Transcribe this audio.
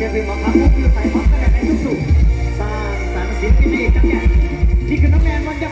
จะเป็นหมอครับมุกอยู่ใส่พร้อมกันในทุกสุขสร้างสรรค์ศิลปินในจังแก่นี่คือน้องแนนวันยา